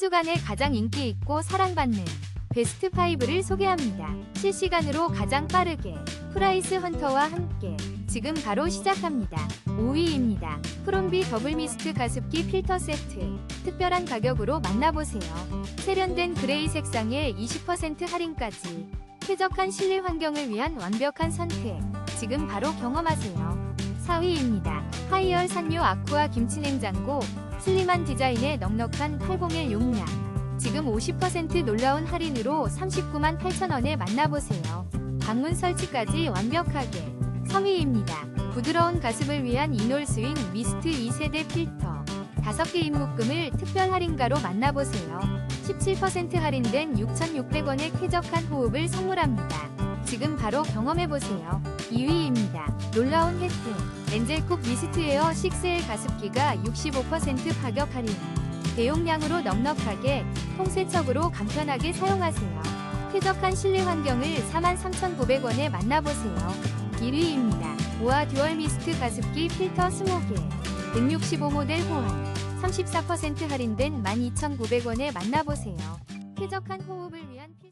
주간에 가장 인기 있고 사랑받는 베스트 5를 소개합니다. 실시간으로 가장 빠르게 프라이스 헌터와 함께 지금 바로 시작합니다. 5위입니다. 프롬비 더블 미스트 가습기 필터 세트. 특별한 가격으로 만나보세요. 세련된 그레이 색상에 20% 할인까지. 쾌적한 실내 환경을 위한 완벽한 선택. 지금 바로 경험하세요. 4위입니다. 하이얼 산유 아쿠아 김치냉장고. 슬림한 디자인에 넉넉한 801 용량. 지금 50% 놀라운 할인으로 39만 8천원에 만나보세요. 방문 설치까지 완벽하게. 3위입니다. 부드러운 가습을 위한 이놀 스윙 미스트 2세대 필터. 5개 입묶음을 특별 할인가로 만나보세요. 17% 할인된 6,600원의 쾌적한 호흡을 선물합니다. 지금 바로 경험해보세요. 2위입니다. 놀라운 혜택. 엔젤쿡 미스트 에어 6L 가습기가 65% 가격 할인. 대용량으로 넉넉하게 통세척으로 간편하게 사용하세요. 쾌적한 실내 환경을 43,900원에 만나보세요. 1위입니다. 보아 듀얼 미스트 가습기 필터 스모게 165 모델 호환 34% 할인된 12,900원에 만나보세요. 쾌적한 호흡을 위한 필